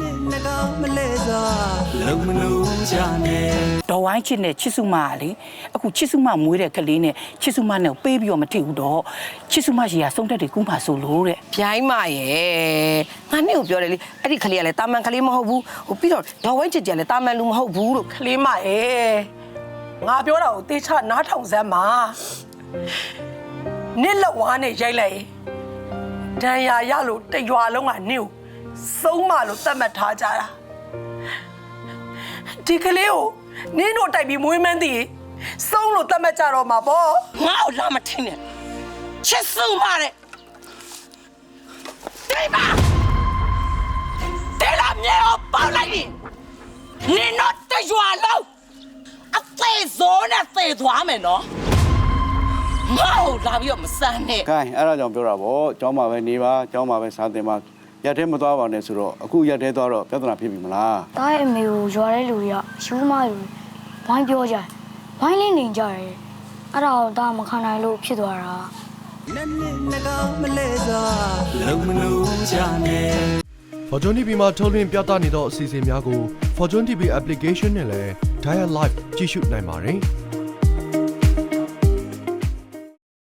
နှစ်နှစ်နှကောင်မလဲစွာလုံမလို့ကြနဲ့ဒေါ်ဝိုင်းချစ်နဲ့ချစ်စုမကလေအခုချစ်စုမမွေးတဲ့ကလေးနဲ့ချစ်စုမနဲ့ကိုပေးပြီးတော့မထိဘူးတော့ချစ်စုမရှိရဆုံးတက်တွေကူးပါဆိုလို့တဲ့ပြိုင်းမရဲ့ငါနဲ့ကိုပြောတယ်လေအဲ့ဒီကလေးကလည်းတာမန်ကလေးမဟုတ်ဘူးဟိုပြီးတော့ဒေါ်ဝိုင်းချစ်ကြလည်းတာမန်လူမဟုတ်ဘူးလို့ကလေးမရဲ့ငါပြောတာကိုတေချာနားထောင်စမ်းပါနစ်လက်ဝါးနဲ့ရိုက်လိုက်ရင်ဒဏ်ရာရလို့တရွာလုံးကနင့်ကို ဆုံးမလို့သတ်မှတ်ထားကြတာဒီကလေးကိုနင်းတို့တိုက်ပြီးမွေးမန်းတည်ဆုံးလို့သတ်မှတ်ကြတော့မှာပေါ့ငါ့ကိုလာမထင်းနဲ့ချစ်စုမတဲ့တိတ်ပါတဲလာမြေကိုပေါက်လိုက်ပြီနင်တို့တရွာလုံးအသေးစိုးနဲ့သေသွားမယ်နော်ငါ့ကိုလာပြီးတော့မစမ်းနဲ့ ခိုင်းအဲ့ဒါကြောင့်ပြောတာဗောကျောင်းမှာပဲနေပါကျောင်းမှာပဲစားတင်ပါ ရက်ထဲမသွားပါနဲ့ဆိုတော့အခုရက်ထဲသွားတော့ပြဿနာဖြစ်ပြီမလားတားရဲ့အမေကိုရွာတဲ့လူတွေကရှူးမလူဝိုင်းပြောကြတယ်ဝိုင်းလေးနေကြတယ်အဲ့ဒါကိုတားမခံနိုင်လို့ဖြစ်သွားတာနှစ်နှစ်နှကောင်မလဲစွာလုံမလို့ကြနဲ့ Fortune TV မှာထုတ်လွှင့်ပြသနေသောအစီအစဉ်များကို Fortune TV application နဲ့လည်း Dial Live ကြည့်ရှုနိုင်ပါတယ်။